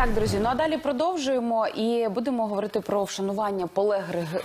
Так, друзі, ну а далі продовжуємо і будемо говорити про вшанування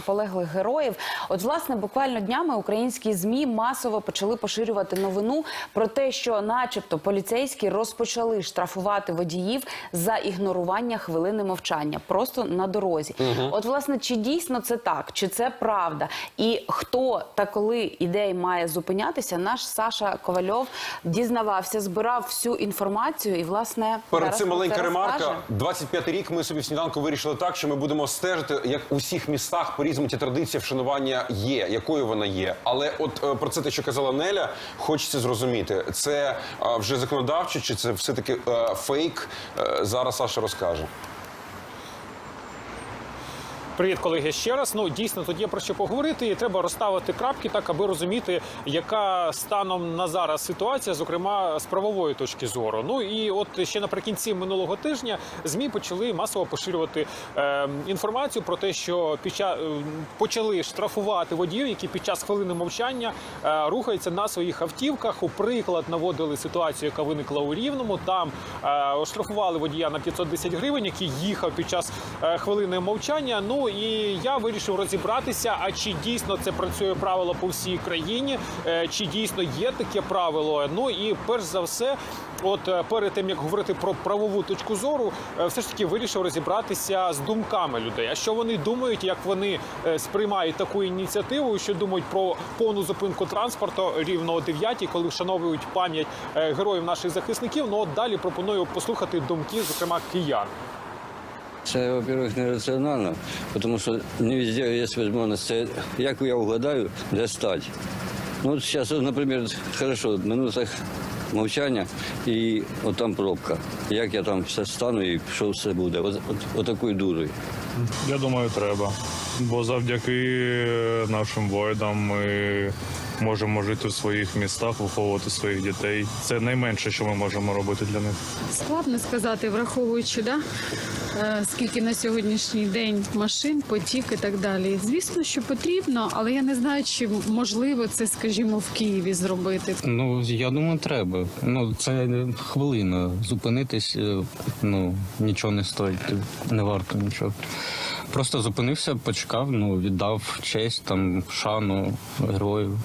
полеглих, героїв. От, власне, буквально днями українські змі масово почали поширювати новину про те, що, начебто, поліцейські розпочали штрафувати водіїв за ігнорування хвилини мовчання просто на дорозі. От, власне, чи дійсно це так, чи це правда? І хто та коли ідея має зупинятися, наш Саша Ковальов дізнавався, збирав всю інформацію і, власне, Перед цим маленька ремарка. Розкаже. 25 рік ми собі в сніданку вирішили так, що ми будемо стежити, як у всіх містах по різному традиція вшанування є, якою вона є. Але от е, про це те, що казала Неля, хочеться зрозуміти, це е, вже законодавчо, чи це все таки фейк? Е, Зараз Саша розкаже. Привіт, колеги. Ще раз. Ну дійсно тут є про що поговорити. І треба розставити крапки так, аби розуміти, яка станом на зараз ситуація, зокрема з правової точки зору. Ну і от ще наприкінці минулого тижня змі почали масово поширювати е, інформацію про те, що під час е, почали штрафувати водіїв, які під час хвилини мовчання е, рухаються на своїх автівках. У приклад наводили ситуацію, яка виникла у рівному. Там е, оштрафували водія на 510 гривень, який їхав під час е, хвилини мовчання. Ну і я вирішив розібратися, а чи дійсно це працює правило по всій країні, е, чи дійсно є таке правило. Ну і перш за все, от е, перед тим як говорити про правову точку зору, е, все ж таки вирішив розібратися з думками людей. А що вони думають, як вони сприймають таку ініціативу, що думають про повну зупинку транспорту рівно о 9, коли вшановують пам'ять героїв наших захисників. Ну от далі пропоную послухати думки, зокрема киян. Це, во-первых, нераціонально, тому що не везде є можливість. Як я угадаю, де стати. Ну, от зараз, наприклад, хорошо, в минутах мовчання і от там пробка. Як я там все стану і що все буде? От, от, отакою дурою. Я думаю, треба. Бо завдяки нашим воїнам ми можемо жити в своїх містах, виховувати своїх дітей. Це найменше, що ми можемо робити для них. Складно сказати, враховуючи, да, е, скільки на сьогоднішній день машин, потік і так далі. Звісно, що потрібно, але я не знаю, чи можливо це, скажімо, в Києві зробити. Ну, я думаю, треба. Ну, це хвилина. Зупинитись, е, ну, нічого не стоїть, не варто нічого. Просто зупинився, почекав, ну, віддав честь, там, шану герою,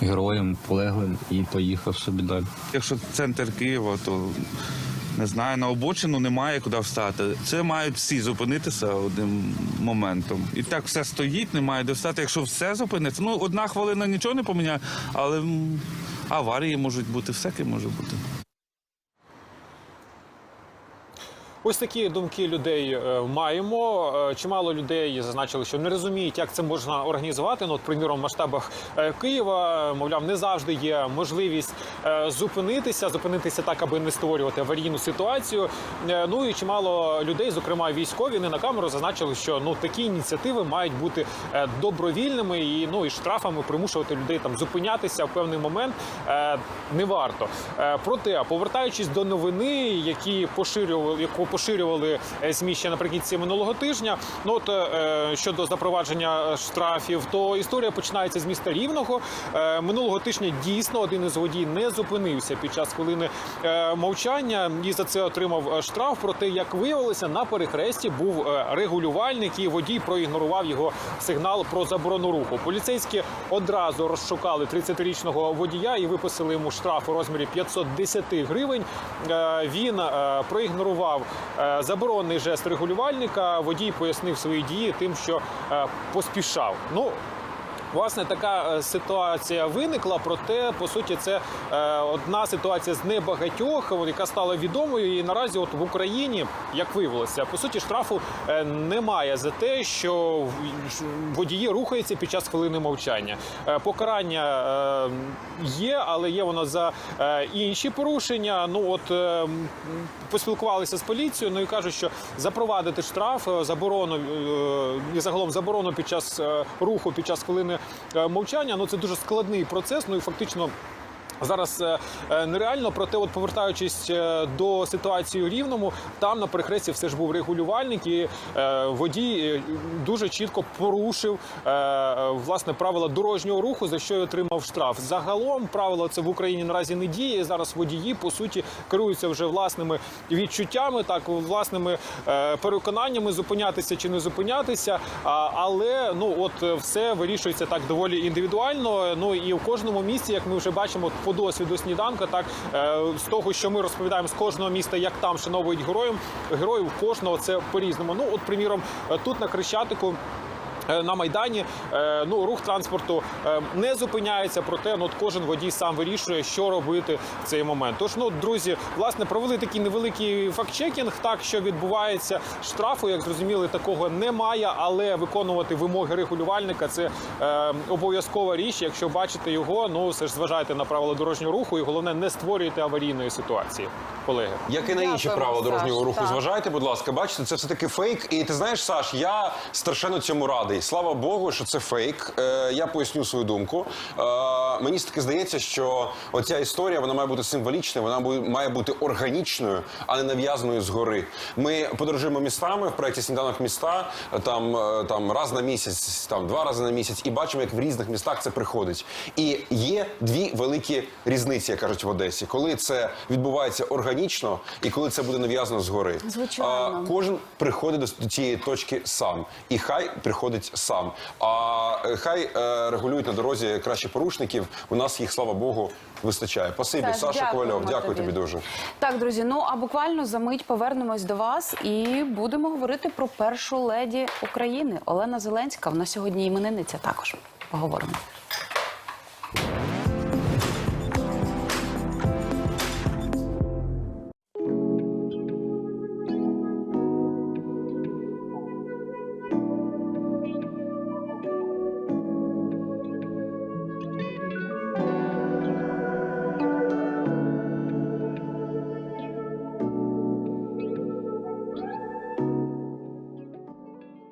героям, полеглим і поїхав собі далі. Якщо центр Києва, то не знаю, на обочину немає куди встати. Це мають всі зупинитися одним моментом. І так все стоїть, немає де встати. Якщо все зупиниться, ну одна хвилина нічого не поміняє, але аварії можуть бути, всяке може бути. Ось такі думки людей е, маємо. Е, Чимало людей зазначили, що не розуміють, як це можна організувати. Ну, от, приміром, в масштабах е, Києва, мовляв, не завжди є можливість зупинитися, зупинитися так, аби не створювати аварійну ситуацію. Ну і чимало людей, зокрема військові, не на камеру зазначили, що ну такі ініціативи мають бути добровільними і ну і штрафами примушувати людей там зупинятися в певний момент не варто. Проте, повертаючись до новини, які поширювали, яку поширювали е, ЗМІ ще наприкінці минулого тижня. Ну от е, щодо запровадження штрафів, то історія починається з міста Рівного. Е, Минулого тижня дійсно один із водій не зупинився під час хвилини е, мовчання і за це отримав е, штраф. Проте, як виявилося, на перехресті був е, регулювальник і водій проігнорував його сигнал про заборону руху. Поліцейські одразу розшукали 30-річного водія і виписали йому штраф у розмірі 510 гривень. Е, Він е, проігнорував е, заборонний жест регулювальника. Водій пояснив свої дії тим, що е, поспішав. Ну Власне, така е, ситуація виникла, проте по суті це е, одна ситуація з небагатьох, яка стала відомою. І наразі, от в Україні, як виявилося, по суті, штрафу е, немає за те, що водії рухаються під час хвилини мовчання. Покарання є, але є воно за інші порушення. Ну от поспілкувалися з поліцією, ну і кажуть, що запровадити штраф, заборону і загалом заборону під час руху, під час хвилини мовчання. Ну це дуже складний процес. Ну і фактично. Зараз е, е, нереально, проте, от повертаючись е, до ситуації у рівному, там на перехресті все ж був регулювальник, і водій дуже чітко порушив власне правила дорожнього руху, за що й отримав штраф. Загалом правило це в Україні наразі не діє. Зараз водії по суті керуються вже власними відчуттями, так власними переконаннями зупинятися чи не зупинятися. Але ну от все вирішується так доволі індивідуально. Ну і в кожному місті, як ми вже бачимо, по досвіду сніданка, так е, з того, що ми розповідаємо з кожного міста, як там шановують героїв, героїв кожного це по-різному. Ну, от, приміром, е, тут на Крещатику. Е, На майдані е, ну рух транспорту е, не зупиняється, проте ну, кожен водій сам вирішує, що робити в цей момент. Тож, ну друзі, власне, провели такий невеликий фактчекінг. Так що відбувається штрафу, як зрозуміли, такого немає, але виконувати вимоги регулювальника це е, обов'язкова річ. Якщо бачите його, ну все ж зважайте на правила дорожнього руху, і головне не створюйте аварійної ситуації, колеги. Як і на інші Дякуємо, правила дорожнього Саш, руху, так. зважайте, будь ласка, бачите, це все таки фейк. І ти знаєш, Саш, я страшенно цьому радий. Слава Богу, що це фейк. Е, я поясню свою думку. Е, мені таки здається, що оця історія вона має бути символічною, вона має бути органічною, а не нав'язаною згори. Ми подорожуємо містами в проєкті Сніданок міста там, е, там раз на місяць, там два рази на місяць, і бачимо, як в різних містах це приходить. І є дві великі різниці, як кажуть в Одесі, коли це відбувається органічно і коли це буде нав'язано згори. Звичайно. А, кожен приходить до, цієї точки сам, і хай приходить сам. А е, хай е, регулюють на дорозі краще порушників. У нас їх, слава Богу, вистачає. Спасибі, Саш, Саша дякуємо Ковальов. Дякую тобі. тобі дуже. Так, друзі. Ну а буквально за мить повернемось до вас і будемо говорити про першу леді України Олена Зеленська. Вона сьогодні іменинниця також. Поговоримо.